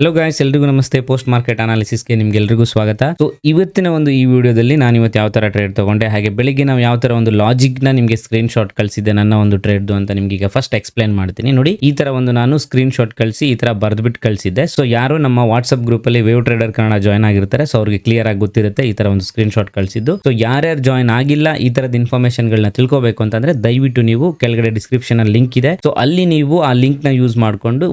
Hello guys ಎಲ್ರಿಗೂ ನಮಸ್ತೆ. Post market ಅನಾಲಿಸಿಸ್ಗೆ ನಿಮ್ಗೆಲ್ರಿಗೂ ಸ್ವಾಗತ. ಸೊ ಇವತ್ತಿನ ಒಂದು ಈ ವಿಡಿಯೋದಲ್ಲಿ ನಾನು ಇವತ್ತು ಯಾವ ತರ ಟ್ರೇಡ್ ತಗೊಂಡೆ, ಹಾಗೆ ಬೆಳಿಗ್ಗೆ ನಾವು ಯಾವ ತರ ಒಂದು ಲಾಜಿಕ್ನ ನಿಮಗೆ ಸ್ಕ್ರೀನ್ ಶಾಟ್ ಕಳಿಸಿದ್ದೆ, ನನ್ನ ಒಂದು ಟ್ರೇಡ್ ಅಂತ ನಿಮ್ಗೆ ಈಗ ಫಸ್ಟ್ ಎಕ್ಸ್ಪ್ಲೈನ್ ಮಾಡ್ತೀನಿ. ನೋಡಿ, ಈ ತರ ಒಂದು ನಾನು ಸ್ಕ್ರೀನ್ ಶಾಟ್ ಕಳಿಸಿ ಈ ತರ ಬರ್ದ್ಬಿಟ್ಟು ಕಳಿಸಿದ್ದೆ. ಸೊ ಯಾರು ನಮ್ಮ ವಾಟ್ಸಪ್ ಗ್ರೂಪ್ ಅಲ್ಲಿ ವೇವ್ ಟ್ರೇಡರ್ ಕನ್ನಡ ಜಾಯ್ನ್ ಆಗಿರ್ತಾರೆ ಸೊ ಅವ್ರಿಗೆ ಕ್ಲಿಯರ್ ಆಗಿ ಗೊತ್ತಿರುತ್ತೆ ಈ ತರ ಒಂದು ಸ್ಕ್ರೀನ್ ಶಾಟ್ ಕಳಿಸಿದ್ದು. ಸೊ ಯಾರ್ಯಾರು ಜಾಯ್ನ್ ಆಗಿಲ್ಲ, ಈ ತರದ ಇನ್ಫಾರ್ಮೇಶನ್ ಗಳನ್ನ ತಿಳ್ಕೋಬೇಕು ಅಂತಂದ್ರೆ ದಯವಿಟ್ಟು ನೀವು ಕೆಳಗಡೆ ಡಿಸ್ಕ್ರಿಪ್ಷನ್ ಲಿಂಕ್ ಇದೆ. ಸೊ ಅಲ್ಲಿ ನೀವು ಆ ಲಿಂಕ್ನ ಯೂಸ್ ಮಾಡ್ಕೊಂಡು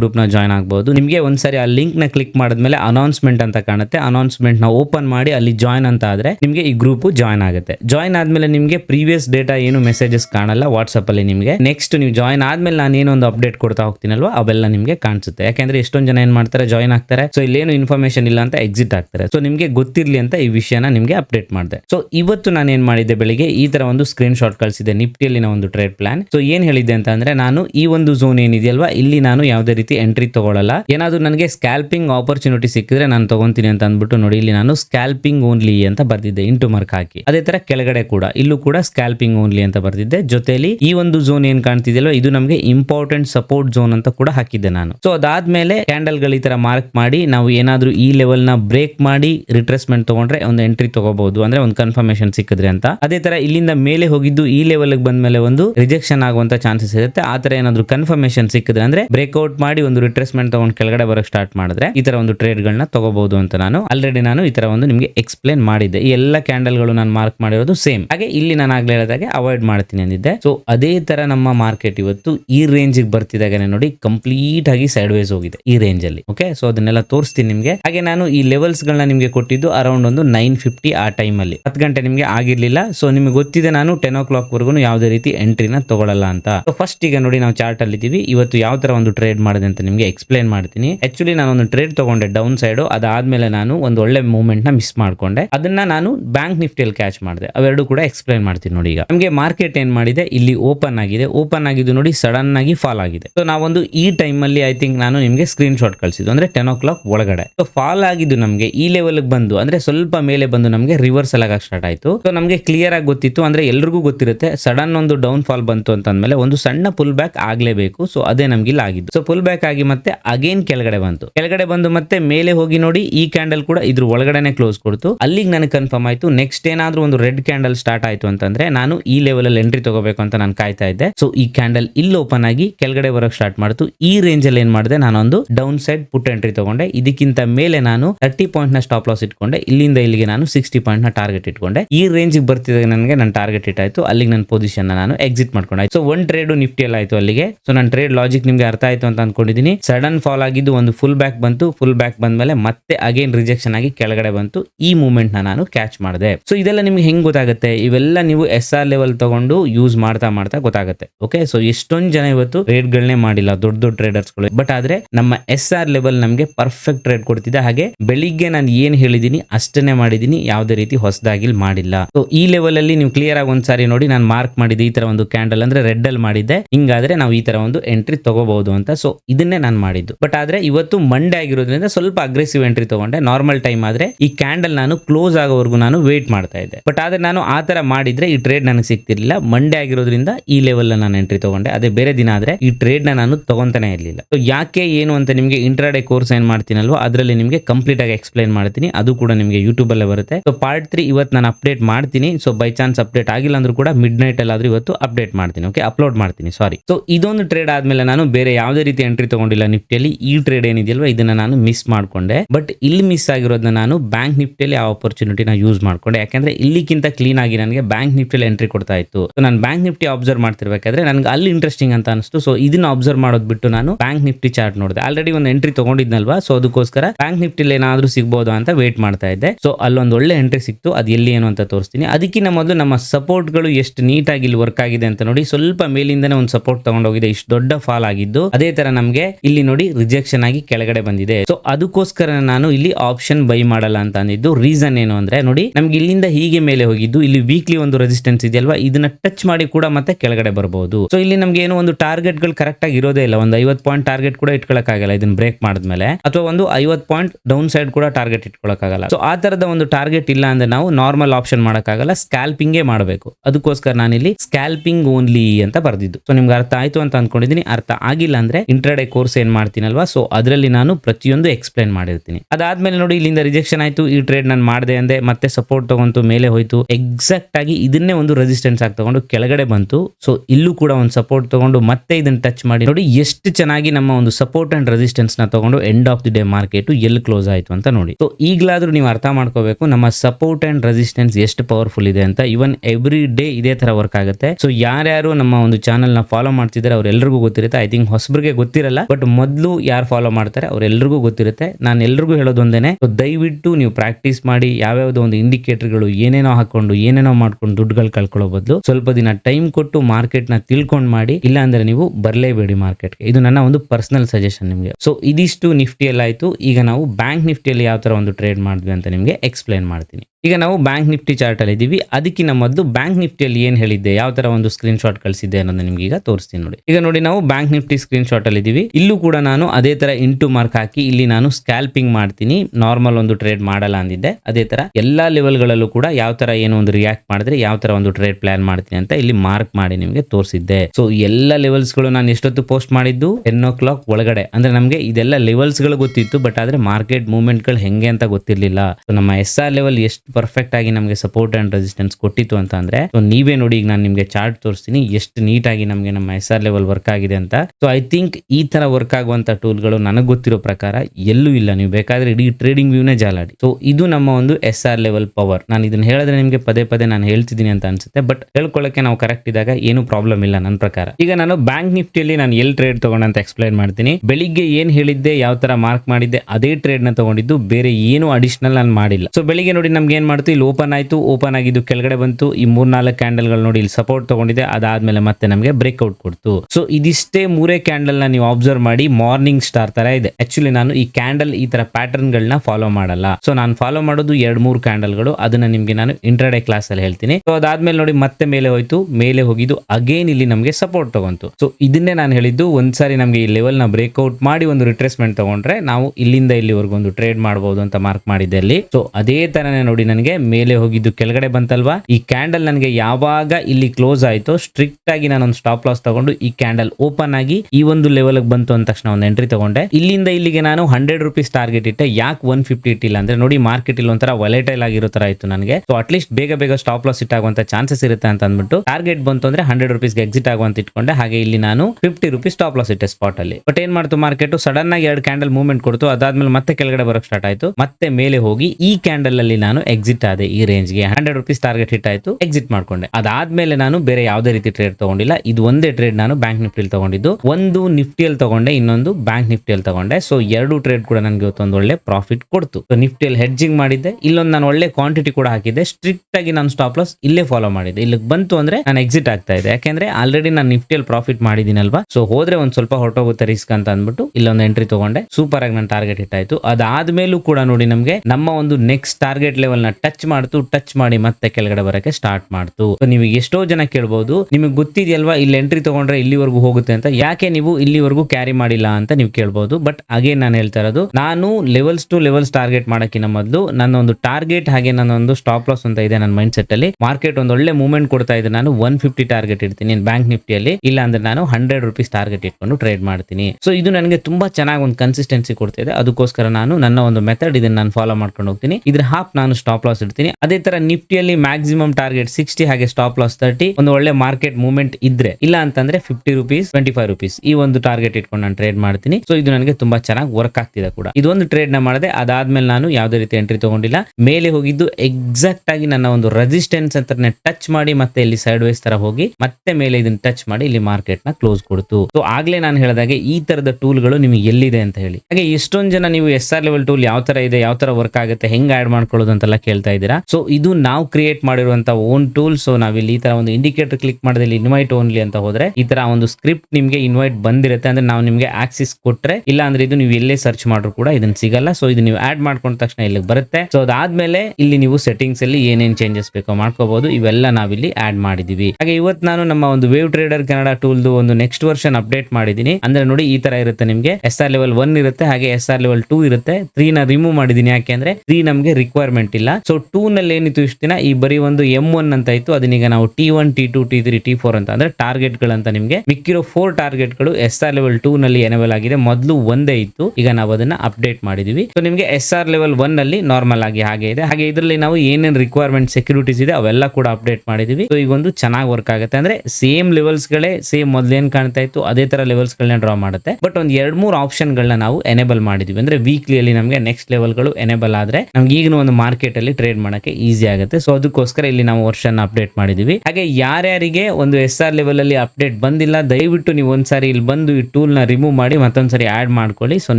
ಗ್ರೂಪ್ನ ಜಾಯ್ನ್ ಆಗಬಹುದು ನಿಮಗೆ ಒಂದ್ಸರಿ ಆ ಲಿಂಕ್ನ ಕ್ಲಿಕ್ ಮಾಡಿದ್ಮೇಲೆ ಅನೌನ್ಸ್ಮೆಂಟ್ ಅಂತ ಕಾಣುತ್ತೆ. ಅನೌನ್ಸ್ಮೆಂಟ್ನ ಓಪನ್ ಮಾಡಿ ಅಲ್ಲಿ ಜಾಯ್ನ್ ಅಂತ ಆದ್ರೆ ನಿಮಗೆ ಈ ಗ್ರೂಪ್ ಜಾಯ್ನ್ ಆಗುತ್ತೆ. ಜಾಯ್ನ್ ಆದ್ಮೇಲೆ ನಿಮಗೆ ಪ್ರೀವಿಯಸ್ ಡೇಟಾ ಏನು ಮೆಸೇಜಸ್ ಕಾಣಲ್ಲ ವಾಟ್ಸ್ಆಪ್ ಅಲ್ಲಿ ನಿಮಗೆ. ನೆಕ್ಸ್ಟ್ ನೀವು ಜಾಯ್ನ್ ಆದ್ಮೇಲೆ ನಾನು ಏನೊಂದು ಅಪ್ಡೇಟ್ ಕೊಡ್ತಾ ಹೋಗ್ತೀನಲ್ವಾ, ಅವೆಲ್ಲ ನಿಮಗೆ ಕಾಣಿಸುತ್ತೆ. ಯಾಕೆಂದ್ರೆ ಎಷ್ಟೊಂದು ಜನ ಏನ್ ಮಾಡ್ತಾರೆ ಜಾಯ್ನ್ ಆಗ್ತಾರೆ. ಸೊ ಇಲ್ಲೇನು ಇನ್ಫಾರ್ಮೇಶನ್ ಇಲ್ಲ ಅಂತ ಎಕ್ಸಿಟ್ ಆಗ್ತಾರೆ. ಸೊ ನಿಮಗೆ ಗೊತ್ತಿರಲಿ ಅಂತ ಈ ವಿಷಯನ ನಿಮಗೆ ಅಪ್ಡೇಟ್ ಮಾಡಿದೆ. ಸೊ ಇವತ್ತು ನಾನು ಏನ್ ಮಾಡಿದ್ದೆ ಬೆಳಿಗ್ಗೆ, ಈ ತರ ಒಂದು ಸ್ಕ್ರೀನ್ ಶಾಟ್ ಕಳಿಸಿದೆ ನಿಫ್ಟಿಯಲ್ಲಿನ ಒಂದು ಟ್ರೇಡ್ ಪ್ಲಾನ್ ಸೊ ಏನ್ ಹೇಳಿದ್ದೆ ಅಂತ ನಾನು ಈ ಒಂದು ಝೋನ್ ಏನಿದೆಯಲ್ವಾ, ಇಲ್ಲಿ ನಾನು ಯಾವುದೇ ರೀತಿ ಎಂಟ್ರಿ ತಗೊಳ್ಳಲ್ಲ ಏನಾದ್ರು ನನಗೆ ಸ್ಕ್ಯಾಲ್ಪಿಂಗ್ ಆಪರ್ಚುನಿಟಿ ಸಿಕ್ಕಿದ್ರೆ ನಾನು ತಗೊಂತೀನಿ ಅಂತ ಅಂದ್ಬಿಟ್ಟು ನೋಡಿ, ಇಲ್ಲಿ ನಾನು ಸ್ಕ್ಯಾಲ್ಪಿಂಗ್ ಓನ್ಲಿ ಅಂತ ಬರ್ದಿದ್ದೆ, ಇಂಟು ಮಾರ್ಕ್ ಹಾಕಿ. ಅದೇ ತರ ಕೆಳಗಡೆ ಕೂಡ, ಇಲ್ಲೂ ಕೂಡ ಸ್ಕ್ಯಾಲ್ಪಿಂಗ್ ಓನ್ಲಿ ಅಂತ ಬರ್ದಿದ್ದೆ. ಜೊತೆಲಿ ಈ ಒಂದು ಝೋನ್ ಏನ್ ಕಾಣ್ತಿದೆಯಲ್ಲ, ಇದು ನಮಗೆ ಇಂಪಾರ್ಟೆಂಟ್ ಸಪೋರ್ಟ್ ಝೋನ್ ಅಂತ ಕೂಡ ಹಾಕಿದ್ದೆ ನಾನು. ಸೊ ಅದಾದ್ಮೇಲೆ ಕ್ಯಾಂಡಲ್ಗಳ ಈ ತರ ಮಾರ್ಕ್ ಮಾಡಿ, ನಾವು ಏನಾದ್ರೂ ಈ ಲೆವೆಲ್ನ ಬ್ರೇಕ್ ಮಾಡಿ ರಿಟ್ರೆಸ್ಮೆಂಟ್ ತಗೊಂಡ್ರೆ ಒಂದು ಎಂಟ್ರಿ ತಗೋಬಹುದು, ಅಂದ್ರೆ ಒಂದು ಕನ್ಫರ್ಮೇಶನ್ ಸಿಕ್ಕಿದ್ರೆ ಅಂತ. ಅದೇ ತರ ಇಲ್ಲಿಂದ ಮೇಲೆ ಹೋಗಿದ್ದು ಈ ಲೆವೆಲ್ ಬಂದ್ಮೇಲೆ ಒಂದು ರಿಜೆಕ್ಷನ್ ಆಗುವಂತ ಚಾನ್ಸಸ್ ಇರುತ್ತೆ. ಆ ತರ ಏನಾದ್ರು ಕನ್ಫರ್ಮೇಶನ್ ಸಿಕ್ಕಿದ್ರೆ ಅಂದ್ರೆ ಬ್ರೇಕ್ಔಟ್ ಮಾಡಿ ಒಂದು ರಿಟ್ರೆಸ್ಮೆಂಟ್ ತಗೊಂಡು ಕೆಳಗಡೆ ಬರೋಕ್ ಸ್ಟಾರ್ಟ್ ಮಾಡಿದ್ರೆ ಈ ತರ ಒಂದು ಟ್ರೇಡ್ ಗಳನ್ನ ತಗೋಬಹುದು ಅಂತ ನಾನು ಆಲ್ರೆಡಿ ನಾನು ಈ ತರ ಒಂದು ನಿಮಗೆ ಎಕ್ಸ್ಪ್ಲೇನ್ ಮಾಡಿದ್ದೆ. ಈ ಎಲ್ಲ ಕ್ಯಾಂಡಲ್ಗಳು ನಾನು ಮಾರ್ಕ್ ಮಾಡಿರೋದು ಸೇಮ್ ಹಾಗೆ ಇಲ್ಲಿ ನಾನು ಆಗ್ಲೇ ಹೇಳಿದಾಗೆ ಅವಾಯ್ಡ್ ಮಾಡ್ತೀನಿ ಅಂದಿದ್ದೆ. ಸೊ ಅದೇ ತರ ನಮ್ಮ ಮಾರ್ಕೆಟ್ ಇವತ್ತು ಈ ರೇಂಜ್ ಬರ್ತಿದ್ದಾಗನೆ ನೋಡಿ ಕಂಪ್ಲೀಟ್ ಆಗಿ ಸೈಡ್ ವೈಸ್ ಹೋಗಿದೆ ಈ ರೇಂಜ್ ಅಲ್ಲಿ. ಓಕೆ ಸೊ ಅದನ್ನೆಲ್ಲ ತೋರಿಸ್ತೀನಿ ನಿಮಗೆ. ಹಾಗೆ ನಾನು ಈ ಲೆವೆಲ್ಸ್ ಗಳನ್ನ ನಿಮಗೆ ಕೊಟ್ಟಿದ್ದು ಅರೌಂಡ್ ಒಂದು ನೈನ್ ಫಿಫ್ಟಿ ಆ ಟೈಮ್ ಅಲ್ಲಿ. ಹತ್ತು ಗಂಟೆ ನಿಮಗೆ ಆಗಿರ್ಲಿಲ್ಲ. ಸೊ ನಿಮಗೆ ಗೊತ್ತಿದೆ ನಾನು ಟೆನ್ ಓ ಕ್ಲಾಕ್ ವರೆಗೂ ಯಾವುದೇ ರೀತಿ ಎಂಟ್ರಿನ ತಗೊಳ್ಳಲ್ಲ ಅಂತ. ಫಸ್ಟ್ ಈಗ ನೋಡಿ ನಾವು ಚಾರ್ಟ್ ಅಲ್ಲಿ ಇದೀವಿ ಇವತ್ತು ಯಾವ ತರ ಒಂದು ಟ್ರೇಡ್ ಮಾಡಿದೆ ಅಂತ ನಿಮಗೆ ಎಕ್ಸ್ಪ್ಲೇನ್ ಮಾಡ್ತೀನಿ. ಆಕ್ಚುಲಿ ನಾನು ಒಂದು ಟ್ರೇಡ್ ತಗೊಂಡೆ ಡೌನ್ ಸೈಡು ಅದಾದ್ಮೇಲೆ ನಾನು ಒಂದು ಒಳ್ಳೆ ಮೂವ್ಮೆಂಟ್ನ ಮಿಸ್ ಮಾಡ್ಕೊಂಡೆ. ಅದನ್ನ ನಾನು ಬ್ಯಾಂಕ್ ನಿಫ್ಟಿಯಲ್ಲಿ ಕ್ಯಾಚ್ ಮಾಡಿದೆ. ಅವೆರಡು ಕೂಡ ಎಕ್ಸ್ಪ್ಲೈನ್ ಮಾಡ್ತೀನಿ ನೋಡಿ ಈಗ. ನಮಗೆ ಮಾರ್ಕೆಟ್ ಏನ್ ಮಾಡಿದೆ? ಇಲ್ಲಿ ಓಪನ್ ಆಗಿದೆ. ಓಪನ್ ಆಗಿದ್ದು ನೋಡಿ ಸಡನ್ ಆಗಿ ಫಾಲ್ ಆಗಿದೆ. ಸೊ ನಾವೊಂದು ಈ ಟೈಮ್ ಅಲ್ಲಿ ಐ ಥಿಂಕ್ ನಾನು ನಿಮಗೆ ಸ್ಕ್ರೀನ್ ಶಾಟ್ ಕಳಿಸಿದ್ದು. ಅಂದ್ರೆ ಟೆನ್ ಓ ಕ್ಲಾಕ್ ಒಳಗಡೆ. ಸೊ ಫಾಲ್ ಆಗಿದ್ದು ನಮಗೆ ಈ ಲೆವೆಲ್ ಬಂದು, ಅಂದ್ರೆ ಸ್ವಲ್ಪ ಮೇಲೆ ಬಂದು ನಮಗೆ ರಿವರ್ಸಲ್ ಆಗಕ್ಕೆ ಸ್ಟಾರ್ಟ್ ಆಯ್ತು. ಸೊ ನಮಗೆ ಕ್ಲಿಯರ್ ಆಗಿ ಗೊತ್ತಿತ್ತು. ಅಂದ್ರೆ ಎಲ್ರಿಗೂ ಗೊತ್ತಿರುತ್ತೆ ಸಡನ್ ಒಂದು ಡೌನ್ ಫಾಲ್ ಬಂತು ಅಂತಂದ್ಮೇಲೆ ಒಂದು ಸಣ್ಣ ಪುಲ್ ಬ್ಯಾಕ್ ಆಗ್ಲೇಬೇಕು. ಸೊ ಅದೇ ನಮ್ಗೆ ಇಲ್ಲ ಆಗಿದ್ದು. ಸೊ ಪುಲ್ ಬ್ಯಾಕ್ ಆಗಿ ಮತ್ತೆ ಅಗೇನ್ ಕೆಳಗಡೆ ಬಂತು. ಕೆಳಗಡೆ ಬಂದು ಮತ್ತೆ ಮೇಲೆ ಹೋಗಿ ನೋಡಿ ಈ ಕ್ಯಾಂಡಲ್ ಕೂಡ ಇದ್ರ ಒಳಗಡೆನೆ ಕ್ಲೋಸ್ ಕೊಡ್ತು. ಅಲ್ಲಿಗೆ ನನಗೆ ಕನ್ಫರ್ಮ್ ಆಯ್ತು. ನೆಕ್ಸ್ಟ್ ಏನಾದ್ರೂ ಒಂದು ರೆಡ್ ಕ್ಯಾಂಡಲ್ ಸ್ಟಾರ್ಟ್ ಆಯ್ತು ಅಂತಂದ್ರೆ ನಾನು ಈ ಲೆವೆಲ್ ಅಲ್ಲಿ ಎಂಟ್ರಿ ತಗೋಬೇಕು ಅಂತ ನಾನು ಕಾಯ್ತಾ ಇದ್ದೆ. ಸೊ ಈ ಕ್ಯಾಂಡಲ್ ಇಲ್ಲಿ ಓಪನ್ ಆಗಿ ಕೆಳಗಡೆ ಬರೋಕ್ ಸ್ಟಾರ್ಟ್ ಮಾಡ್ತು. ಈ ರೇಂಜ್ ಅಲ್ಲಿ ಏನ್ ಮಾಡಿದೆ? ನಾನೊಂದು ಡೌನ್ ಸೈಡ್ ಪುಟ್ ಎಂಟ್ರಿ ತಗೊಂಡೆ. ಇದಕ್ಕಿಂತ ಮೇಲೆ ನಾನು ತರ್ಟಿ ಪಾಯಿಂಟ್ನ ಸ್ಟಾಪ್ ಲಾಸ್ ಇಟ್ಕೊಂಡೆ. ಇಲ್ಲಿಂದ ಇಲ್ಲಿಗೆ ನಾನು ಸಿಕ್ಸ್ಟಿ ಪಾಯಿಂಟ್ನ ಟಾರ್ಗೆಟ್ ಇಟ್ಕೊಂಡೆ. ಈ ರೇಂಜ್ ಬರ್ತಿದಾಗ ನನಗೆ ನನ್ನ ಟಾರ್ಗೆಟ್ ಇಟ್ ಆಯ್ತು ಅಲ್ಲಿಗೆ ನನ್ನ ಪೊಸಿಷನ್ ನಾನು ಎಕ್ಸಿಟ್ ಮಾಡ್ಕೊಂಡೆ. ಸೊ ಒನ್ ಟ್ರೇಡ್ ನಿಫ್ಟಿ ಎಲ್ಲ ಆಯ್ತು ಅಲ್ಲಿಗೆ. ಸೊ ನನ್ನ ಟ್ರೇಡ್ ಲಾಜಿಕ್ ನಿಮ್ಗೆ ಅರ್ಥ ಆಯ್ತು ಅಂತ ಅನ್ಕೊಂಡಿದೀನಿ. ಸಡನ್ ಫಾಲ್ ಆಗಿದ್ದು ಒಂದು ಫುಲ್ ಬ್ಯಾಕ್ ಬಂತು ಫುಲ್ ಬ್ಯಾಕ್ ಬಂದ್ಮೇಲೆ ಮತ್ತೆ ಅಗೇನ್ ರಿಜೆಕ್ಷನ್ ಆಗಿ ಕೆಳಗಡೆ ಬಂತು. ಈ ಮೂವ್ಮೆಂಟ್ನ ನಾನು ಕ್ಯಾಚ್ ಮಾಡಿದೆ. ಸೊ ಇದೆಲ್ಲ ನಿಮ್ಗೆ ಹೆಂಗ್ ಗೊತ್ತಾಗುತ್ತೆ? ಇವೆಲ್ಲ ನೀವು ಎಸ್ ಆರ್ ಲೆವೆಲ್ ತಗೊಂಡು ಯೂಸ್ ಮಾಡ್ತಾ ಮಾಡ್ತಾ ಗೊತ್ತಾಗುತ್ತೆ. ಓಕೆ ಸೊ ಎಷ್ಟೊಂದ್ ಜನ ಇವತ್ತು ರೇಡ್ ಗಳನ್ನೇ ಮಾಡಿಲ್ಲ, ದೊಡ್ಡ ದೊಡ್ಡ ಟ್ರೇಡರ್ಸ್ಗಳು. ಬಟ್ ಆದ್ರೆ ನಮ್ಮ ಎಸ್ ಆರ್ ಲೆವೆಲ್ ನಮಗೆ ಪರ್ಫೆಕ್ಟ್ ರೇಟ್ ಕೊಡ್ತಿದೆ. ಹಾಗೆ ಬೆಳಿಗ್ಗೆ ನಾನು ಏನ್ ಹೇಳಿದೀನಿ ಅಷ್ಟನ್ನೇ ಮಾಡಿದೀನಿ, ಯಾವುದೇ ರೀತಿ ಹೊಸದಾಗಿ ಮಾಡಿಲ್ಲ. ಸೊ ಈ ಲೆವೆಲ್ ಅಲ್ಲಿ ನೀವು ಕ್ಲಿಯರ್ ಆಗಿ ಒಂದ್ಸಾರಿ ನೋಡಿ ನಾನು ಮಾರ್ಕ್ ಮಾಡಿದ್ದೆ ಈ ತರ ಒಂದು ಕ್ಯಾಂಡಲ್ ಅಂದ್ರೆ ರೆಡ್ ಅಲ್ಲಿ ಮಾಡಿದ್ದೆ. ಹಿಂಗಾದ್ರೆ ನಾವು ಈ ತರ ಒಂದು ಎಂಟ್ರಿ ತಗೋಬಹುದು ಅಂತ. ಸೊ ಇದನ್ನೇ ನಾನು ಮಾಡಿದ್ದು. ಬಟ್ ಆದ್ರೆ ಇವತ್ತು ಮಂಡೇ ಆಗಿರೋದ್ರಿಂದ ಸ್ವಲ್ಪ ಅಗ್ರೆಸಿವ್ ಎಂಟ್ರಿ ತಗೊಂಡೆ. ನಾರ್ಮಲ್ ಟೈಮ್ ಆದ್ರೆ ಈ ಕ್ಯಾಂಡಲ್ ನಾನು ಕ್ಲೋಸ್ ಆಗೋವರೆಗೂ ನಾನು ವೇಟ್ ಮಾಡ್ತಾ ಇದ್ದೆ. ಬಟ್ ಆದ್ರೆ ನಾನು ಆ ತರ ಮಾಡಿದ್ರೆ ಈ ಟ್ರೇಡ್ ನನಗೆ ಸಿಗ್ತಿರ್ಲಿಲ್ಲ. ಮಂಡೇ ಆಗಿರೋದ್ರಿಂದ ಈ ಲೆವೆಲ್ ನಾನು ಎಂಟ್ರಿ ತಗೊಂಡೆ. ಅದೇ ಬೇರೆ ದಿನ ಆದ್ರೆ ಈ ಟ್ರೇಡ್ನ ನಾನು ತಗೊಂತಾನೆ ಇರಲಿಲ್ಲ. ಯಾಕೆ ಏನು ಅಂತ ನಿಮಗೆ ಇಂಟ್ರಾಡೆ ಕೋರ್ಸ್ ಏನ್ ಮಾಡ್ತೀನಲ್ವಾ ಅದರಲ್ಲಿ ನಿಮಗೆ ಕಂಪ್ಲೀಟ್ ಆಗಿ ಎಕ್ಸ್ಪ್ಲೈನ್ ಮಾಡ್ತೀನಿ. ಅದು ಕೂಡ ನಿಮಗೆ ಯೂಟ್ಯೂಬ್ ಅಲ್ಲೇ ಬರುತ್ತೆ. ಸೊ ಪಾರ್ಟ್ ತ್ರೀ ಇವತ್ತು ನಾನು ಅಪ್ಡೇಟ್ ಮಾಡ್ತೀನಿ. ಸೊ ಬೈ ಚಾನ್ಸ್ ಅಪ್ಡೇಟ್ ಆಗಿಲ್ಲ ಅಂದ್ರೂ ಕೂಡ ಮಿಡ್ ನೈಟ್ ಅಲ್ಲಿ ಅಲ್ಲಾದ್ರೂ ಇವತ್ತು ಅಪ್ಡೇಟ್ ಮಾಡ್ತೀನಿ. ಓಕೆ ಅಪ್ಲೋಡ್ ಮಾಡ್ತೀನಿ. ಸಾರಿ ಸೊ ಇದೊಂದು ಟ್ರೇಡ್ ಆದ್ಮೇಲೆ ನಾನು ಬೇರೆ ಯಾವುದೇ ರೀತಿ ಎಂಟ್ರಿ ತಗೊಂಡಿಲ್ಲ ನಿಫ್ಟಿಯಲ್ಲಿ ಈ ಟ್ರೇಡ್ ಏನಿದೆಯಲ್ವಾ? ಇದನ್ನ ನಾನು ಮಿಸ್ ಮಾಡ್ಕೊಂಡೆ. ಬಟ್ ಇಲ್ಲಿ ಮಿಸ್ ಆಗಿರೋದನ್ನ ನಾನು ಬ್ಯಾಂಕ್ ನಿಫ್ಟಿಯಲ್ಲಿ ಆ ಆಪರ್ಚುನಿಟಿನ ಯೂಸ್ ಮಾಡ್ಕೊಂಡೆ. ಯಾಕಂದ್ರೆ ಇಲ್ಲಿಗಿಂತ ಕ್ಲೀನ್ ಆಗಿ ನನಗೆ ಬ್ಯಾಂಕ್ ನಿಫ್ಟಿಯಲ್ಲಿ ಎಂಟ್ರಿ ಕೊಡ್ತಾ ಇತ್ತು. ನಾನು ಬ್ಯಾಂಕ್ ನಿಫ್ಟಿ ಅಬ್ಸರ್ವ್ ಮಾಡ್ತಿರ್ಬೇಕಾದ್ರೆ ನನಗೆ ಅಲ್ಲಿ ಇಂಟ್ರೆಸ್ಟಿಂಗ್ ಅಂತ ಅನಿಸ್ತು. ಸೊ ಇದನ್ನ ಅಬ್ಸರ್ವ್ ಮಾಡೋದು ಬಿಟ್ಟು ನಾನು ಬ್ಯಾಂಕ್ ನಿಫ್ಟಿ ಚಾರ್ಟ್ ನೋಡಿದೆ. ಆಲ್ರೆಡಿ ಒಂದು ಎಂಟ್ರಿ ತಗೊಂಡಿದ್ನಲ್ವಾ? ಸೊ ಅದಕ್ಕೋಸ್ಕರ ಬ್ಯಾಂಕ್ ನಿಫ್ಟಿಲಿ ಏನಾದ್ರೂ ಸಿಗ್ಬೋದು ಅಂತ ವೇಟ್ ಮಾಡ್ತಾ ಇದ್ದೆ. ಸೊ ಅಲ್ಲೊಂದು ಒಳ್ಳೆ ಎಂಟ್ರಿ ಸಿಕ್ತು. ಅದು ಎಲ್ಲಿ ಏನು ಅಂತ ತೋರಿಸ್ತೀನಿ. ಅದಕ್ಕಿಂತ ಮೊದಲು ನಮ್ಮ ಸಪೋರ್ಟ್ಗಳು ಎಷ್ಟು ನೀಟಾಗಿ ಇಲ್ಲಿ ವರ್ಕ್ ಆಗಿದೆ ಅಂತ ನೋಡಿ. ಸ್ವಲ್ಪ ಮೇಲಿಂದನೇ ಒಂದು ಸಪೋರ್ಟ್ ತಗೊಂಡೋಗಿದೆ. ಇಷ್ಟು ದೊಡ್ಡ ಫಾಲ್ ಆಗಿದ್ದು. ಅದೇ ತರ ನಮಗೆ ಇಲ್ಲಿ ನೋಡಿ ರಿಜೆಕ್ಷನ್ ಆಗಿ ಕೆಳಗಡೆ ಬಂದಿದೆ. ಸೊ ಅದಕ್ಕೋಸ್ಕರ ನಾನು ಇಲ್ಲಿ ಆಪ್ಷನ್ ಬೈ ಮಾಡಲ್ಲ ಅಂತ ಅಂದಿದ್ದು ರೀಸನ್ ಏನು ಅಂದ್ರೆ ನೋಡಿ, ನಮ್ಗೆ ಇಲ್ಲಿಂದ ಹೀಗೆ ಮೇಲೆ ಹೋಗಿದ್ದು, ಇಲ್ಲಿ ವೀಕ್ಲಿ ಒಂದು ರೆಸಿಸ್ಟೆನ್ಸ್ ಇದೆಯಲ್ವಾ? ಇದನ್ನ ಟಚ್ ಮಾಡಿ ಕೂಡ ಮತ್ತೆ ಕೆಳಗಡೆ ಬರಬಹುದು ಸೊ ಇಲ್ಲಿ ನಮ್ಗೆ ಏನು ಒಂದು ಟಾರ್ಗೆಟ್ಗಳು ಕರೆಕ್ಟ್ ಆಗಿ ಇರೋದೇ ಇಲ್ಲ. ಒಂದು ಐವತ್ ಪಾಯಿಂಟ್ ಟಾರ್ಗೆಟ್ ಕೂಡ ಇಟ್ಕೊಳಕ್ಕಾಗಲ್ಲ ಇದನ್ನ ಬ್ರೇಕ್ ಮಾಡಿದ್ಮೇಲೆ. ಅಥವಾ ಒಂದು ಐವತ್ ಪಾಯಿಂಟ್ ಡೌನ್ ಸೈಡ್ ಕೂಡ ಟಾರ್ಗೆಟ್ ಇಟ್ಕೊಳಕ್ಕಾಗಲ್ಲ. ಸೊ ಆ ತರದ ಒಂದು ಟಾರ್ಗೆಟ್ ಇಲ್ಲ ಅಂದ್ರೆ ನಾವು ನಾರ್ಮಲ್ ಆಪ್ಷನ್ ಮಾಡಕ್ಕಾಗಲ್ಲ. ಸ್ಕ್ಯಾಲ್ಪಿಂಗೇ ಮಾಡಬೇಕು. ಅದಕ್ಕೋಸ್ಕರ ನಾನಿಲ್ಲಿ ಸ್ಕ್ಯಾಲ್ಪಿಂಗ್ ಓನ್ಲಿ ಅಂತ ಬರ್ದಿದ್ದು. ಸೊ ನಿಮ್ಗೆ ಅರ್ಥ ಆಯ್ತು ಅಂತ ಅನ್ಕೊಂಡಿದೀನಿ ಅರ್ಥ ಆಗಿಲ್ಲ ಅಂದ್ರೆ ಇಂಟ್ರಡೇ ಕೋರ್ಸ್ ಏನ್ ಮಾಡ್ತೀನಲ್ವಾ? ಸೊ ಅದರಲ್ಲಿ ನಾನು ಪ್ರತಿಯೊಂದು ಎಕ್ಸ್ಪ್ಲೈನ್ ಮಾಡಿರ್ತೀನಿ. ಅದಾದ್ಮೇಲೆ ನೋಡಿ, ಇಲ್ಲಿಂದ ರಿಜೆಕ್ಷನ್ ಆಯ್ತು, ಈ ಟ್ರೇಡ್ ನಾನು ಮಾಡಿದೆ ಅಂದೆ, ಮತ್ತೆ ಸಪೋರ್ಟ್ ತಗೊಂತು, ಮೇಲೆ ಹೋಯ್ತು. ಎಕ್ಸಾಕ್ಟ್ ಆಗಿ ಇದನ್ನೇ ಒಂದು ರೆಸಿಸ್ಟೆನ್ಸ್ ಆಗಿ ತಗೊಂಡು ಕೆಳಗಡೆ ಬಂತು. ಸೊ ಇಲ್ಲೂ ಕೂಡ ಒಂದು ಸಪೋರ್ಟ್ ತಗೊಂಡು ಮತ್ತೆ ಇದನ್ನ ಟಚ್ ಮಾಡಿ. ನೋಡಿ, ಎಷ್ಟು ಚೆನ್ನಾಗಿ ನಮ್ಮ ಒಂದು ಸಪೋರ್ಟ್ ಅಂಡ್ ರೆಸಿಸ್ಟೆನ್ಸ್ನ ತಗೊಂಡು end of the day market ಎಲ್ಲಿ ಕ್ಲೋಸ್ ಆಯ್ತು ಅಂತ ನೋಡಿ. ಸೊ ಈಗಲಾದ್ರೂ ನೀವು ಅರ್ಥ ಮಾಡ್ಕೋಬೇಕು, ನಮ್ಮ ಸಪೋರ್ಟ್ ಅಂಡ್ ರೆಸಿಸ್ಟೆನ್ಸ್ ಎಷ್ಟು ಪವರ್ಫುಲ್ ಇದೆ ಅಂತ. ಇವನ್ ಎವ್ರಿ ಡೇ ಇದೇ ತರ ವರ್ಕ್ ಆಗುತ್ತೆ. ಸೊ ಯಾರ್ಯಾರು ನಮ್ಮ ಒಂದು ಚಾನಲ್ನ ಫಾಲೋ ಮಾಡ್ತಿದ್ದಾರೆ ಅವ್ರೆಲ್ಲರಿಗೂ ಗೊತ್ತಿರುತ್ತೆ. ಐ ಥಿಂಕ್ ಹೊಸಬ್ರಿಗೆ ಗೊತ್ತಿರಲ್ಲ ಬಟ್ ಮೊದಲು ಯಾರು ಫಾಲೋ ಮಾಡ್ತಾರೆ ಅವರೆಲ್ಲರಿಗೂ ಗೊತ್ತಿರುತ್ತೆ. ನಾನು ಎಲ್ರಿಗೂ ಹೇಳೋದೊಂದೇನೆ ದಯವಿಟ್ಟು ನೀವು ಪ್ರಾಕ್ಟೀಸ್ ಮಾಡಿ, ಯಾವ್ಯಾವ್ದೋ ಒಂದು ಇಂಡಿಕೇಟರ್ಗಳು ಏನೇನೋ ಹಾಕೊಂಡು, ಏನೇನೋ ಮಾಡ್ಕೊಂಡು ದುಡ್ಡುಗಳು ಕಳ್ಕೊಳ್ಳೋ ಬದಲು ಸ್ವಲ್ಪ ದಿನ ಟೈಮ್ ಕೊಟ್ಟು ಮಾರ್ಕೆಟ್ನ ತಿಳ್ಕೊಂಡು ಮಾಡಿ, ಇಲ್ಲ ಅಂದ್ರೆ ನೀವು ಬರಲೇಬೇಡಿ ಮಾರ್ಕೆಟ್ಗೆ ಇದು ನನ್ನ ಒಂದು ಪರ್ಸನಲ್ ಸಜೆಷನ್ ನಿಮಗೆ. ಸೊ ಇದಿಷ್ಟು ನಿಫ್ಟಿಯಲ್ಲಿ ಆಯ್ತು ಈಗ ನಾವು ಬ್ಯಾಂಕ್ ನಿಫ್ಟಿಯಲ್ಲಿ ಯಾವ ತರ ಒಂದು ಟ್ರೇಡ್ ಮಾಡಿದ್ವಿ ಅಂತ ನಿಮಗೆ ಎಕ್ಸ್ಪ್ಲೈನ್ ಮಾಡ್ತೀನಿ. ಈಗ ನಾವು ಬ್ಯಾಂಕ್ ನಿಫ್ಟಿ ಚಾರ್ಟ್ ಅಲ್ಲಿ ಇದೀವಿ ಅದಕ್ಕಿಂತ ಮೊದಲು ಬ್ಯಾಂಕ್ ನಿಫ್ಟಿಯಲ್ಲಿ ಏನ್ ಹೇಳಿದ್ದೆ? ಯಾವ ತರ ಒಂದು ಸ್ಕ್ರೀನ್ ಶಾಟ್ ಕಳಿಸಿದ್ದೆ ಅನ್ನೋದು ನಿಮ್ಗೆ ಈಗ ತೋರಿಸ್ತೀನಿ ನೋಡಿ. ಈಗ ನೋಡಿ ನಾವು ಬ್ಯಾಂಕ್ ನಿಫ್ಟಿ ಸ್ಕ್ರೀನ್ ಶಾಟ್ ಅಲ್ಲಿ ಇದೀವಿ ಇಲ್ಲೂ ಕೂಡ ನಾನು ಅದೇ ತರ ಇಂಟು ಮಾರ್ಕ್ ಹಾಕಿ ಇಲ್ಲಿ ನಾನು ಸ್ಕ್ಯಾಲ್ಪಿಂಗ್ ಮಾಡ್ತೀನಿ. ನಾರ್ಮಲ್ ಒಂದು ಟ್ರೇಡ್ ಮಾಡಲ್ಲ ಅಂದಿದ್ದೆ. ಅದೇ ತರ ಎಲ್ಲಾ ಲೆವೆಲ್ಗಳಲ್ಲೂ ಕೂಡ ಯಾವ ತರ ಏನು ಒಂದು ರಿಯಾಕ್ಟ್ ಮಾಡಿದ್ರೆ ಯಾವ ತರ ಒಂದು ಟ್ರೇಡ್ ಪ್ಲಾನ್ ಮಾಡ್ತೀನಿ ಅಂತ ಇಲ್ಲಿ ಮಾರ್ಕ್ ಮಾಡಿ ನಿಮಗೆ ತೋರಿಸಿದ್ದೆ. ಸೊ ಎಲ್ಲ ಲೆವೆಲ್ಸ್ಗಳು ನಾನು ಎಷ್ಟೊತ್ತು ಪೋಸ್ಟ್ ಮಾಡಿದ್ದು? ಟೆನ್ ಓ ಕ್ಲಾಕ್ ಒಳಗಡೆ. ಅಂದ್ರೆ ನಮಗೆ ಇದೆಲ್ಲ ಲೆವೆಲ್ಸ್ಗಳು ಗೊತ್ತಿತ್ತು ಬಟ್ ಆದ್ರೆ ಮಾರ್ಕೆಟ್ ಮೂವ್ಮೆಂಟ್ಗಳು ಹೆಂಗೆ ಅಂತ ಗೊತ್ತಿರ್ಲಿಲ್ಲ. ನಮ್ಮ ಎಸ್ ಆರ್ ಲೆವೆಲ್ ಎಷ್ಟು ಪರ್ಫೆಕ್ಟ್ ಆಗಿ ನಮಗೆ ಸಪೋರ್ಟ್ ಅಂಡ್ ರೆಸಿಸ್ಟೆನ್ಸ್ ಕೊಟ್ಟಿತ್ತು ಅಂತ ಅಂದ್ರೆ ಸೊ ನೀವೇ ನೋಡಿ ಈಗ ನಾನು ನಿಮಗೆ ಚಾರ್ಟ್ ತೋರಿಸ್ತೀನಿ, ಎಷ್ಟು ನೀಟಾಗಿ ನಮಗೆ ನಮ್ಮ ಎಸ್ ಆರ್ ಲೆವೆಲ್ ವರ್ಕ್ ಆಗಿದೆ ಅಂತ. ಸೊ ಐ ಥಿಂಕ್ ಈ ತರ ವರ್ಕ್ ಆಗುವಂತ ಟೂಲ್ಗಳು ನನಗೆ ಗೊತ್ತಿರೋ ಪ್ರಕಾರ ಎಲ್ಲೂ ಇಲ್ಲ. ನೀವು ಬೇಕಾದ್ರೆ ಇಡೀ ಟ್ರೇಡಿಂಗ್ ವ್ಯೂನೇ ಜಾಲಾಡಿ ಸೊ ಇದು ನಮ್ಮ ಒಂದು ಎಸ್ ಆರ್ ಲೆವೆಲ್ ಪವರ್ ನಾನು ಇದನ್ನ ಹೇಳಿದ್ರೆ ನಿಮಗೆ ಪದೇ ಪದೇ ನಾನು ಹೇಳ್ತಿದ್ದೀನಿ ಅಂತ ಅನ್ಸುತ್ತೆ ಬಟ್ ಹೇಳ್ಕೊಳ್ಳೋಕೆ ನಾವು ಕರೆಕ್ಟ್ ಇದ್ದಾಗ ಏನು ಪ್ರಾಬ್ಲಮ್ ಇಲ್ಲ ನನ್ನ ಪ್ರಕಾರ. ಈಗ ನಾನು ಬ್ಯಾಂಕ್ ನಿಫ್ಟಿಯಲ್ಲಿ ನಾನು ಎಲ್ಲಿ ಟ್ರೇಡ್ ತಗೊಂಡ ಅಂತ ಎಕ್ಸ್ಪ್ಲೈನ್ ಮಾಡ್ತೀನಿ. ಬೆಳಿಗ್ಗೆ ಏನ್ ಹೇಳಿದ್ದೆ, ಯಾವ ತರ ಮಾರ್ಕ್ ಮಾಡಿದ್ದೆ, ಅದೇ ಟ್ರೇಡ್ನ ತಗೊಂಡಿದ್ದು, ಬೇರೆ ಏನು ಅಡಿಷನಲ್ ನಾನು ಮಾಡಿಲ್ಲ. ಸೊ ಬೆಳಿಗ್ಗೆ ನೋಡಿ ನಮ್ಗೆ ಏನ್ ಮಾಡ್ತು? ಇಲ್ಲಿ ಓಪನ್ ಆಯಿತು ಓಪನ್ ಆಗಿದ್ದು ಕೆಳಗಡೆ ಬಂತು. ಈ ಮೂರ್ನಾಲ್ಕು ಕ್ಯಾಂಡಲ್ಗಳು ನೋಡಿ ಇಲ್ಲಿ ಸಪೋರ್ಟ್ ತಗೊಂಡಿದೆ. ಅದಾದ್ಮೇಲೆ ಮತ್ತೆ ನಮಗೆ ಬ್ರೇಕ್ಔಟ್ ಕೊಡ್ತು. ಸೊ ಇದಿಷ್ಟೇ ಮೂರೇ ಕ್ಯಾಂಡಲ್ನ ನೀವು ಅಬ್ಸರ್ವ್ ಮಾಡಿ ಮಾರ್ನಿಂಗ್ ಸ್ಟಾರ್ ತರ ಇದೆ. ಆಕ್ಚುಲಿ ನಾನು ಈ ಕ್ಯಾಂಡಲ್ ಈ ತರ ಪ್ಯಾಟರ್ನ್ ಗಳನ್ನ ಫಾಲೋ ಮಾಡಲ್ಲ. ಸೊ ನಾನು ಫಾಲೋ ಮಾಡೋದು ಎರಡ್ ಮೂರು ಕ್ಯಾಂಡಲ್ಗಳು. ಅದನ್ನ ನಿಮಗೆ ನಾನು ಇಂಟ್ರಾಡೇ ಕ್ಲಾಸ್ ಅಲ್ಲಿ ಹೇಳ್ತೀನಿ. ಸೊ ಅದಾದ್ಮೇಲೆ ನೋಡಿ ಮತ್ತೆ ಮೇಲೆ ಹೋಯ್ತು. ಮೇಲೆ ಹೋಗಿದ್ದು ಅಗೇನ್ ಇಲ್ಲಿ ನಮಗೆ ಸಪೋರ್ಟ್ ತಗೊಂತು. ಸೊ ಇದನ್ನೇ ನಾನು ಹೇಳಿದ್ದು, ಒಂದ್ಸಾರಿ ನಮಗೆ ಈ ಲೆವೆಲ್ನ ಬ್ರೇಕ್ಔಟ್ ಮಾಡಿ ಒಂದು ರಿಟ್ರೆಸ್ಮೆಂಟ್ ತಗೊಂಡ್ರೆ ನಾವು ಇಲ್ಲಿಂದ ಇಲ್ಲಿವರೆಗೂ ಒಂದು ಟ್ರೇಡ್ ಮಾಡಬಹುದು ಅಂತ ಮಾರ್ಕ್ ಮಾಡಿದ್ದೆ ಅಲ್ಲಿ. ಸೊ ಅದೇ ತರನೇ ನೋಡಿ ನನಗೆ ಮೇಲೆ ಹೋಗಿದ್ದು ಕೆಳಗಡೆ ಬಂತಲ್ವಾ? ಈ ಕ್ಯಾಂಡಲ್ ನನಗೆ ಯಾವಾಗ ಇಲ್ಲಿ ಕ್ಲೋಸ್ ಆಯ್ತು ಸ್ಟ್ರಿಕ್ಟ್ ಆಗಿ ನಾನು ಒಂದು ಸ್ಟಾಪ್ ಲಾಸ್ ತಗೊಂಡು ಈ ಕ್ಯಾಂಡಲ್ ಓಪನ್ ಆಗಿ ಈ ಒಂದು ಲೆವೆಲ್ ಬಂತು ಅಂದ ತಕ್ಷಣ ಒಂದು ಎಂಟ್ರಿ ತಗೊಂಡೆ. ಇಲ್ಲಿಂದ ಇಲ್ಲಿಗೆ ನಾನು ಹಂಡ್ರೆಡ್ ರುಪೀಸ್ ಟಾರ್ಗೆಟ್ ಇಟ್ಟೆ, ಯಾಕೆ ಒನ್ ಫಿಫ್ಟಿ ಇಟ್ಟಿಲ್ಲ ಅಂದ್ರೆ ನೋಡಿ ಮಾರ್ಕೆಟ್ ಇಲ್ಲಿ ಒಂಥರ ವಲೆಟೈಲ್ ಆಗಿರೋ ತರ ಇತ್ತು ನನಗೆ. ಸೊ ಅಟ್ಲೀಸ್ಟ್ ಬೇಗ ಬೇಗ ಸ್ಟಾಪ್ ಲಾಸ್ ಇಟ್ ಆಗುವಂತ ಚಾನ್ಸಸ್ ಇರುತ್ತೆ ಅಂತ ಅಂದ್ಬಿಟ್ಟು ಟಾರ್ಗೆಟ್ ಬಂತು ಅಂದ್ರೆ ಹಂಡ್ರೆಡ್ ರುಪೀಸ್ಗೆ ಎಕ್ಸಿಟ್ ಆಗುವಂತ ಇಟ್ಕೊಂಡೆ. ಹಾಗೆ ಇಲ್ಲಿ ನಾನು ಫಿಫ್ಟಿ ರುಪೀಸ್ ಸ್ಟಾಪ್ ಲಾಸ್ ಇಟ್ಟೆ ಸ್ಪಾಟ್ ಅಲ್ಲಿ. ಬಟ್ ಏನ್ ಮಾಡ್ತು ಮಾರ್ಕೆಟ್ ಸಡನ್ ಆಗಿ ಎರಡು ಕ್ಯಾಂಡಲ್ ಮೂವ್ಮೆಂಟ್ ಕೊಡ್ತು. ಅದಾದ್ಮೇಲೆ ಮತ್ತೆ ಕೆಳಗಡೆ ಬರೋಕ್ ಸ್ಟಾರ್ಟ್ ಆಯ್ತು. ಮತ್ತೆ ಮೇಲೆ ಹೋಗಿ ಈ ಕ್ಯಾಂಡಲ್ ಅಲ್ಲಿ ನಾನು ಎಕ್ಸಿಟ್ ಆದೆ ಈ ರೇಂಜ್ಗೆ ಹಂಡ್ರೆಡ್ ರುಪೀಸ್ ಟಾರ್ಗೆಟ್ ಹಿಟ್ ಆಯ್ತು ಎಕ್ಸಿಟ್ ಮಾಡ್ಕೊಂಡೆ. ಅದಾದ್ಮೇಲೆ ನಾನು ಬೇರೆ ಯಾವುದೇ ರೀತಿ ಟ್ರೇಡ್ ತಗೊಂಡಿಲ್ಲ. ಇದು ಒಂದೇ ಟ್ರೇಡ್ ನಾನು ಬ್ಯಾಂಕ್ ನಿಫ್ಟಿಯಲ್ಲಿ ತಗೊಂಡಿದ್ದು. ಒಂದು ನಿಫ್ಟಿಯಲ್ಲಿ ತಗೊಂಡೆ, ಇನ್ನೊಂದು ಬ್ಯಾಂಕ್ ನಿಫ್ಟಿಯಲ್ಲಿ ತಗೊಂಡೆ. ಸೊ ಎರಡು ಟ್ರೇಡ್ ಕೂಡ ನನಗೆ ಇವತ್ತೊಂದು ಒಳ್ಳೆ ಪ್ರಾಫಿಟ್ ಕೊಡ್ತು. ನಿಫ್ಟಿಯಲ್ಲಿ ಹೆಡ್ಜಿಂಗ್ ಮಾಡಿದ್ದೆ. ಇಲ್ಲೊಂದು ನಾನು ಒಳ್ಳೆ ಕ್ವಾಂಟಿಟಿ ಕೂಡ ಹಾಕಿದ್ದೆ. ಸ್ಟ್ರಿಕ್ಟ್ ಆಗಿ ನಾನು ಸ್ಟಾಪ್ ಲಾಸ್ ಇಲ್ಲೇ ಫಾಲೋ ಮಾಡಿದ್ದೆ. ಇಲ್ಲಿಗೆ ಬಂತು ಅಂದ್ರೆ ನಾನು ಎಕ್ಸಿಟ್ ಆಗ್ತಾ ಇದೆ. ಯಾಕೆಂದ್ರೆ ಆಲ್ರೆಡಿ ನಾನು ನಿಫ್ಟಿಯಲ್ಲಿ ಪ್ರಾಫಿಟ್ ಮಾಡಿದ್ದೀನಲ್ವಾ? ಸೊ ಹೋದ್ರೆ ಒಂದು ಸ್ವಲ್ಪ ಹೊರಟೋಗುತ್ತೆ ರಿಸ್ಕ್ ಅಂತ ಅಂದ್ಬಿಟ್ಟು ಇಲ್ಲೊಂದು ಎಂಟ್ರಿ ತಗೊಂಡೆ. ಸೂಪರ್ ಆಗಿ ನನ್ನ ಟಾರ್ಗೆಟ್ ಹಿಟ್ ಆಯ್ತು. ಅದಾದ್ಮೇಲೂ ಕೂಡ ನೋಡಿ ನಮಗೆ ನಮ್ಮ ಒಂದು ನೆಕ್ಸ್ಟ್ ಟಾರ್ಗೆಟ್ ಲೆವೆಲ್ ನ ಟಚ್ ಮಾಡ್ತು ಟಚ್ ಮಾಡಿ ಮತ್ತೆ ಕೆಳಗಡೆ ಬರಕ್ಕೆ ಸ್ಟಾರ್ಟ್ ಮಾಡ್ತು ನೀವು ಎಷ್ಟೋ ಜನ ಕೇಳಬಹುದು ನಿಮಗೆ ಗೊತ್ತಿದೆಯಲ್ವಾ, ಇಲ್ಲಿ ಎಂಟ್ರಿ ತಗೊಂಡ್ರೆ ಇಲ್ಲಿವರೆಗೂ ಹೋಗುತ್ತೆ ಅಂತ. ಯಾಕೆ ನೀವು ಇಲ್ಲಿವರೆಗೂ ಕ್ಯಾರಿ ಮಾಡಿಲ್ಲ ಅಂತ ನೀವು ಕೇಳಬಹುದು ಬಟ್ ಅಗೇನ್ ನಾನು ಹೇಳ್ತಾ ಇರೋದು, ನಾನು ಲೆವೆಲ್ಸ್ ಟು ಲೆವೆಲ್ಸ್ ಟಾರ್ಗೆಟ್ ಮಾಡೋಕ್ಕಿಂತ ಮೊದಲು ನನ್ನ ಒಂದು ಟಾರ್ಗೆಟ್ ಹಾಗೆ ನನ್ನ ಒಂದು ಸ್ಟಾಪ್ ಲಾಸ್ ಅಂತ ಇದೆ ನನ್ನ ಮೈಂಡ್ ಸೆಟ್ ಅಲ್ಲಿ. ಮಾರ್ಕೆಟ್ ಒಂದು ಒಳ್ಳೆ ಮೂವ್ಮೆಂಟ್ ಕೊಡ್ತಾ ಇದೆ. ನಾನು ಒನ್ ಫಿಫ್ಟಿ ಟಾರ್ಗೆಟ್ ಇಡ್ತೀನಿ ಬ್ಯಾಂಕ್ ನಿಫ್ಟಿಯಲ್ಲಿ ಇಲ್ಲ ಅಂದ್ರೆ ನಾನು ಹಂಡ್ರೆಡ್ ರುಪೀಸ್ ಟಾರ್ಗೆಟ್ ಇಟ್ಕೊಂಡು ಟ್ರೇಡ್ ಮಾಡ್ತೀನಿ. ಸೊ ಇದು ನನಗೆ ತುಂಬಾ ಚೆನ್ನಾಗಿ ಒಂದು ಕನ್ಸಿಸ್ಟೆನ್ಸಿ ಕೊಡ್ತಾ ಇದೆ. ಅದಕ್ಕೋಸ್ಕರ ನಾನು ನನ್ನ ಒಂದು ಮೆಥಡ್ ಇದನ್ನ ನಾನು ಫಾಲೋ ಮಾಡ್ಕೊಂಡು ಹೋಗ್ತೀನಿ. ಇದ್ರ ಹಾಫ್ ನಾನು ಸ್ಟಾಪ್ ಲಾಸ್ ಇಡ್ತೀನಿ. ಅದೇ ತರ ನಿಫ್ಟಿಯಲ್ಲಿ ಮ್ಯಾಕ್ಸಿಮಮ್ ಟಾರ್ಗೆಟ್ ಸಿಕ್ಸ್ಟಿ ಹಾಗೆ ಸ್ಟಾಪ್ ಲಾಸ್ ತರ್ಟಿ ಒಂದು ಒಳ್ಳೆ ಮಾರ್ಕೆಟ್ ಮೂವ್ಮೆಂಟ್ ಇದ್ರೆ, ಇಲ್ಲ ಅಂತಂದ್ರೆ fifty rupees twenty five rupees ಈ ಒಂದು ಟಾರ್ಗೆಟ್ ಇಟ್ಕೊಂಡು ನಾನು ಟ್ರೇಡ್ ಮಾಡ್ತೀನಿ. ಸೊ ಇದು ನನಗೆ ತುಂಬಾ ಚೆನ್ನಾಗಿ ವರ್ಕ್ ಆಗ್ತಿದೆ ಕೂಡ. ಇದೊಂದು ಟ್ರೇಡ್ನ ಮಾಡಿದೆ, ಅದಾದ್ಮೇಲೆ ನಾನು ಯಾವುದೇ ರೀತಿ ಎಂಟ್ರಿ ತಗೊಂಡಿಲ್ಲ. ಮೇಲೆ ಹೋಗಿದ್ದು ಎಕ್ಸಾಕ್ಟ್ ಆಗಿ ನನ್ನ ಒಂದು ರೆಸಿಸ್ಟೆನ್ಸ್ ಅಂತ ಟಚ್ ಮಾಡಿ ಮತ್ತೆ ಇಲ್ಲಿ ಸೈಡ್ ವೈಸ್ ತರ ಹೋಗಿ ಮತ್ತೆ ಮೇಲೆ ಇದನ್ನ ಟಚ್ ಮಾಡಿ ಇಲ್ಲಿ ಮಾರ್ಕೆಟ್ನ ಕ್ಲೋಸ್ ಕೊಡ್ತು. ಸೊ ಆಗ್ಲೇ ನಾನು ಹೇಳಿದಾಗೆ ಈ ತರದ ಟೂಲ್ಗಳು ನಿಮಗೆ ಎಲ್ಲಿದೆ ಅಂತ ಹೇಳಿ. ಹಾಗೆ ಎಷ್ಟೊಂದು ಜನ ನೀವು ಎಸ್ ಆರ್ ಲೆವೆಲ್ ಟೂಲ್ ಯಾವ ತರ ಇದೆ, ಯಾವ ತರ ವರ್ಕ್ ಆಗುತ್ತೆ, ಹೆಂಗ್ ಆಡ್ ಮಾಡ್ಕೊಳ್ಳೋದು ಅಂತೆಲ್ಲ ಕೇಳ್ತಾ ಇದ್ದೀರಾ? ಸೊ ಇದು ನಾವು ಕ್ರಿಯೇಟ್ ಮಾಡಿರುವಂತ ಓನ್ ಟೂಲ್ ಸೊ ನಾವಿಲ್ಲಿ ಈ ತರ ಒಂದು ಇಂಡಿಕೇಟರ್ ಕ್ಲಿಕ್ ಮಾಡಿದಲ್ಲಿ ಇನ್ವೈಟ್ ಓನ್ಲಿ ಅಂತ ಹೋದ್ರೆ ಈ ತರ ಒಂದು ಸ್ಕ್ರಿಪ್ಟ್ ನಿಮ್ಗೆ ಇನ್ವೈಟ್ ಬಂದಿರುತ್ತೆ. ಅಂದ್ರೆ ನಾವು ನಿಮ್ಗೆ ಆಕ್ಸಿಸ್ ಕೊಟ್ರೆ ಇಲ್ಲ ಅಂದ್ರೆ ಇದು ನೀವು ಎಲ್ಲೇ ಸರ್ಚ್ ಮಾಡ್ರು ಕೂಡ ಇದನ್ನ ಸಿಗಲ್ಲ. ಸೊ ಇದು ನೀವು ಆಡ್ ಮಾಡ್ಕೊಂಡ ತಕ್ಷಣ ಇಲ್ಲಿಗೆ ಬರುತ್ತೆ. ಸೊ ಅದಾದ್ಮೇಲೆ ಇಲ್ಲಿ ನೀವು ಸೆಟ್ಟಿಂಗ್ಸ್ ಅಲ್ಲಿ ಏನೇನ್ ಚೇಂಜಸ್ ಬೇಕೋ ಮಾಡ್ಕೋಬಹುದು ಇವೆಲ್ಲ ನಾವಿಲ್ಲಿ ಆಡ್ ಮಾಡಿದೀವಿ. ಹಾಗೆ ಇವತ್ತು ನಾನು ನಮ್ಮ ಒಂದು ವೇವ್ ಟ್ರೇಡರ್ ಕನ್ನಡ ಟೂಲ್ದು ಒಂದು ನೆಕ್ಸ್ಟ್ ವರ್ಷನ್ ಅಪ್ಡೇಟ್ ಮಾಡಿದೀನಿ. ಅಂದ್ರೆ ನೋಡಿ ಈ ತರ ಇರುತ್ತೆ ನಿಮ್ಗೆ. ಎಸ್ ಆರ್ ಲೆವೆಲ್ ಒನ್ ಇರುತ್ತೆ, ಹಾಗೆ ಎಸ್ ಆರ್ ಲೆವೆಲ್ ಟೂ ಇರುತ್ತೆ. ತ್ರೀ ನ ರಿಮೂವ್ ಮಾಡಿದೀನಿ. ಯಾಕೆ ಅಂದ್ರೆ ತ್ರೀ ನಮ್ಗೆ ರಿಕ್ವೈರ್ಮೆಂಟ್ ಇಲ್ಲ. ಸೊ ಟೂ ನಲ್ಲಿ ಏನಿತ್ತು ಇಷ್ಟು ದಿನ? ಈ ಬರೀ ಒಂದು ಎಂ ಒನ್ ಅಂತ ಇತ್ತು. ಅದನ್ನೀಗ ನಾವು T one T two T three T four ಅಂತ ಅಂದ್ರೆ ಟಾರ್ಗೆಟ್ ಗಳಂತ ನಿಮಗೆ ಮಿಕ್ಕಿರೋ ಫೋರ್ ಟಾರ್ಗೆಟ್ಗಳು ಎಸ್ ಆರ್ ಲೆವೆಲ್ ಟೂ ನಲ್ಲಿ ಎನೇಬಲ್ ಆಗಿದೆ. ಮೊದಲು ಒಂದೇ ಇತ್ತು. ಈಗ ನಾವು ಅದನ್ನ ಅಪ್ಡೇಟ್ ಮಾಡಿದೀವಿ. ಸೊ ನಿಮಗೆ ಎಸ್ ಆರ್ ಲೆವೆಲ್ ಒನ್ನಲ್ಲಿ ನಾರ್ಮಲ್ ಆಗಿ ಹಾಗೆ ಇದೆ. ಹಾಗೆ ಇದರಲ್ಲಿ ನಾವು ಏನೇನು ರಿಕ್ವೈರ್ಮೆಂಟ್ ಸೆಕ್ಯೂರಿಟೀಸ್ ಇದೆ ಅವೆಲ್ಲ ಕೂಡ ಅಪ್ಡೇಟ್ ಮಾಡಿದೀವಿ. ಸೊ ಈಗ ಒಂದು ಚೆನ್ನಾಗಿ ವರ್ಕ್ ಆಗುತ್ತೆ ಅಂದ್ರೆ ಸೇಮ್ ಲೆವೆಲ್ಸ್ ಗಳೇ ಸೇಮ್ ಮೊದ್ಲೇನ್ ಕಾಣ್ತಾ ಇತ್ತು, ಅದೇ ತರ ಲೆವೆಲ್ಸ್ ಗಳನ್ನ ಡ್ರಾ ಮಾಡುತ್ತೆ. ಬಟ್ ಒಂದ್ ಎರಡ್ ಮೂರು ಆಪ್ಷನ್ ಗಳನ್ನ ನಾವು ಎನೇಬಲ್ ಮಾಡಿದೀವಿ. ಅಂದ್ರೆ ವೀಕ್ಲಿ ಅಲ್ಲಿ ನಮಗೆ ನೆಕ್ಸ್ಟ್ ಲೆವೆಲ್ಗಳು ಎನೇಬಲ್ ಆದ್ರೆ ನಮ್ಗೆ ಈಗಿನ ಒಂದು ಮಾರ್ಕೆಟ್ ಅಲ್ಲಿ ಟ್ರೇಡ್ ಮಾಡಕ್ಕೆ ಈಸಿ ಆಗುತ್ತೆ. ಸೊ ಅದಕ್ಕೋಸ್ಕರ ಇಲ್ಲಿ ನಾವು ವರ್ಷನ್ ಅಪ್ಡೇಟ್ ಮಾಡಿದೀವಿ. ಹಾಗೆ ಯಾರ್ಯಾರಿಗೆ ಒಂದು ಎಸ್ ಆರ್ ಲೆವೆಲ್ ಅಲ್ಲಿ ಅಪ್ಡೇಟ್ ಬಂದಿಲ್ಲ, ದಯವಿಟ್ಟು ನೀವು ಒಂದ್ಸಾರಿ ಇಲ್ಲಿ ಬಂದು ಈ ಟೂಲ್ನ ರಿಮೂವ್ ಮಾಡಿ ಮತ್ತೊಂದ್ಸರಿ ಆಡ್ ಮಾಡ್ಕೊಳ್ಳಿ ಸೊ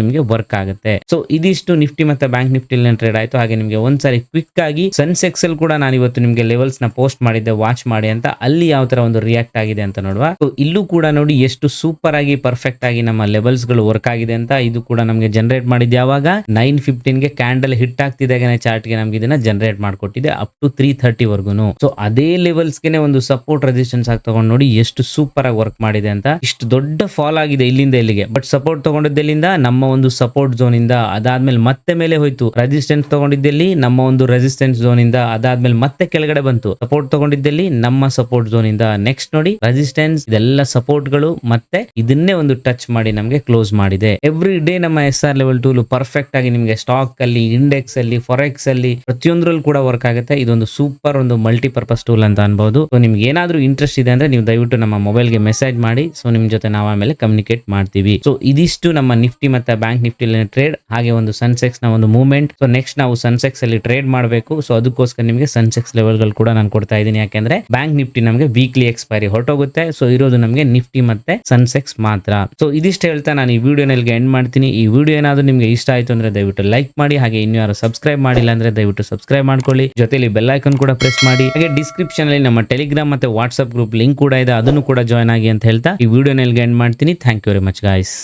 ನಿಮಗೆ ವರ್ಕ್ ಆಗುತ್ತೆ. ಸೊ ಇದಿಷ್ಟು ನಿಫ್ಟಿ ಮತ್ತೆ ಬ್ಯಾಂಕ್ ನಿಫ್ಟಿ ಟ್ರೇಡ್ ಆಯ್ತು. ಹಾಗೆ ನಿಮಗೆ ಒಂದ್ಸಾರಿ ಕ್ವಿಕ್ ಆಗಿ ಸನ್ಸೆಕ್ಸ್ ಅಲ್ಲಿ ಕೂಡ ನಾನು ಇವತ್ತು ನಿಮಗೆ ಲೆವೆಲ್ಸ್ನ ಪೋಸ್ಟ್ ಮಾಡಿದ್ದೆ ವಾಚ್ ಮಾಡಿ ಅಂತ. ಅಲ್ಲಿ ಯಾವ ತರ ಒಂದು ರಿಯಾಕ್ಟ್ ಆಗಿದೆ ಅಂತ ನೋಡುವ. ಸೊ ಇಲ್ಲೂ ಕೂಡ ನೋಡಿ ಎಷ್ಟು ಸೂಪರ್ ಆಗಿ ಪರ್ಫೆಕ್ಟ್ ಆಗಿ ನಮ್ಮ ಲೆವೆಲ್ಸ್ಗಳು ವರ್ಕ್ ಆಗಿದೆ ಅಂತ. ಇದು ಕೂಡ ನಮಗೆ ಜನರೇಟ್ ಮಾಡಿದ್ಯಾವಾಗ ನೈನ್ ಫಿಫ್ಟೀನ್ಗೆ ಕ್ಯಾಂಡಲ್ ಹಿಟ್ ಆಗ್ತಿದೆ ಚಾರ್ಟ್ಗೆ ನಮ್ಗೆ ಇದನ್ನ ಜನರೇಟ್ ಮಾಡಿಕೊಟ್ಟಿದೆ ಅಪ್ ಟು ತ್ರೀ ಥರ್ಟಿ ವರ್ಗುನು. ಸೊ ಅದೇ ಲೆವೆಲ್ಸ್ಗೆ ಒಂದು ಸಪೋರ್ಟ್ ರೆಸಿಸ್ಟೆನ್ಸ್ ಆಗಿ ತಗೊಂಡು ನೋಡಿ ಎಷ್ಟು ಸೂಪರ್ ಆಗಿ ವರ್ಕ್ ಮಾಡಿದೆ ಅಂತ. ಇಷ್ಟು ದೊಡ್ಡ ಫಾಲ್ ಆಗಿದೆ ಇಲ್ಲಿಂದ ಇಲ್ಲಿಗೆ. ಬಟ್ ಸಪೋರ್ಟ್ ತಗೊಂಡಿದ್ದಲ್ಲಿಂದ? ನಮ್ಮ ಒಂದು ಸಪೋರ್ಟ್ ಝೋನ್ ಇಂದ. ಅದಾದ್ಮೇಲೆ ಮತ್ತೆ ಮೇಲೆ ಹೋಯ್ತು. ರೆಸಿಸ್ಟೆನ್ಸ್ ತಗೊಂಡಿದ್ದಲ್ಲಿ? ನಮ್ಮ ಒಂದು ರೆಸಿಸ್ಟೆನ್ಸ್ ಝೋನ್ ಇಂದ. ಅದಾದ್ಮೇಲೆ ಮತ್ತೆ ಕೆಳಗಡೆ ಬಂತು. ಸಪೋರ್ಟ್ ತಗೊಂಡಿದ್ದಲ್ಲಿ? ನಮ್ಮ ಸಪೋರ್ಟ್ ಝೋನ್ ಇಂದ. ನೆಕ್ಸ್ಟ್ ನೋಡಿ ರೆಸಿಸ್ಟೆನ್ಸ್ ಇದೆಲ್ಲ ಸಪೋರ್ಟ್ಗಳು ಮತ್ತೆ ಇದನ್ನೇ ಒಂದು ಟಚ್ ಮಾಡಿ ನಮಗೆ ಕ್ಲೋಸ್ ಮಾಡಿದೆ. ಎವ್ರಿ ಡೇ ನಮ್ಮ S R level tool perfect ಆಗಿ ನಿಮಗೆ ಸ್ಟಾಕ್ ಅಲ್ಲಿ ಇಂಡೆಕ್ಸ್ ಅಲ್ಲಿ ಫಾರೆಕ್ಸ್ ಅಲ್ಲಿ ಪ್ರತಿಯೊಂದ್ರಲ್ಲಿ ಕೂಡ ವರ್ಕ್ ಆಗುತ್ತೆ. ಇದೊಂದು ಸೂಪರ್ ಒಂದು ಮಲ್ಟಿಪರ್ಪಸ್ ಟೂಲ್ ಅಂತ ಅನ್ಬಹುದು ಸೊ ನಿಮ್ಗೆ ಏನಾದ್ರೂ ಇಂಟ್ರೆಸ್ಟ್ ಇದೆ ಅಂದ್ರೆ ನೀವು ದಯವಿಟ್ಟು ನಮ್ಮ ಮೊಬೈಲ್ಗೆ ಮೆಸೇಜ್ ಮಾಡಿ. ಸೊ ನಿಮ್ ಜೊತೆ ನಾವು ಆಮೇಲೆ ಕಮ್ಯುನಿಕೇಟ್ ಮಾಡ್ತೀವಿ. ಸೊ ಇದಿಷ್ಟು ನಮ್ಮ ನಿಫ್ಟಿ ಮತ್ತೆ ಬ್ಯಾಂಕ್ ನಿಫ್ಟಿ ಟ್ರೇಡ್ ಹಾಗೆ ಒಂದು ಸನ್ಸೆಕ್ಸ್ನ ಒಂದು ಮೂವ್ಮೆಂಟ್ ಸೊ ನೆಕ್ಸ್ಟ್ ನಾವು ಸನ್ಸೆಕ್ಸ್ ಅಲ್ಲಿ ಟ್ರೇಡ್ ಮಾಡಬೇಕು. ಸೊ ಅದಕ್ಕೋಸ್ಕರ ನಿಮಗೆ ಸನ್ಸೆಕ್ಸ್ ಲೆವೆಲ್ಗಳು ಕೂಡ ನಾನು ಕೊಡ್ತಾ ಇದ್ದೀನಿ. ಯಾಕೆಂದ್ರೆ ಬ್ಯಾಂಕ್ ನಿಫ್ಟಿ ನಮಗೆ ವೀಕ್ಲಿ ಎಕ್ಸ್ಪೈರಿ ಹೊರಟೋಗುತ್ತೆ. ಸೊ ಇರೋದು ನಮಗೆ ನಿಫ್ಟಿ ಮತ್ತೆ ಸನ್ಸೆಕ್ಸ್ ಮಾತ್ರ. ಸೊ ಇದಿಷ್ಟು ಹೇಳ್ತಾ ನಾನು ಈ ವಿಡಿಯೋನಲ್ಲಿ ಎಂಡ್ ಮಾಡ್ತೀನಿ. ಈ ವಿಡಿಯೋ ಏನಾದ್ರೂ ನಿಮಗೆ ಇಷ್ಟ ಆಯ್ತು ಅಂದ್ರೆ ದಯವಿಟ್ಟು ಲೈಕ್ ಮಾಡಿ. ಹಾಗೆ ಇನ್ನು ಯಾರು ಸಬ್ಸ್ಕ್ರೈಬ್ ಮಾಡಿಲ್ಲ ಅಂದ್ರೆ ದಯವಿಟ್ಟು ಸಬ್ಸ್ಕ್ರೈಬ್ ಮಾಡ್ಕೊಳ್ಳಿ. ಜೊತೆಲಿ ಬೆಲ್ ಐಕನ್ ಕೂಡ ಪ್ರೆಸ್ ಮಾಡಿ. ಹಾಗೆ ಡಿಸ್ಕ್ರಿಪ್ಷನ್ ಅಲ್ಲಿ ನಮ್ಮ ಟೆಲಿಗ್ರಾಮ್ ಮತ್ತೆ ವಾಟ್ಸ್ಆಪ್ ಗ್ರೂಪ್ ಲಿಂಕ್ ಕೂಡ ಇದೆ. ಅದನ್ನು ಕೂಡ ಜಾಯ್ನ್ ಆಗಿ ಅಂತ ಹೇಳ್ತಾ ಈ ವಿಡಿಯೋನಲ್ಲಿ ಎಂಡ್ ಮಾಡ್ತೀನಿ. Thank you very much guys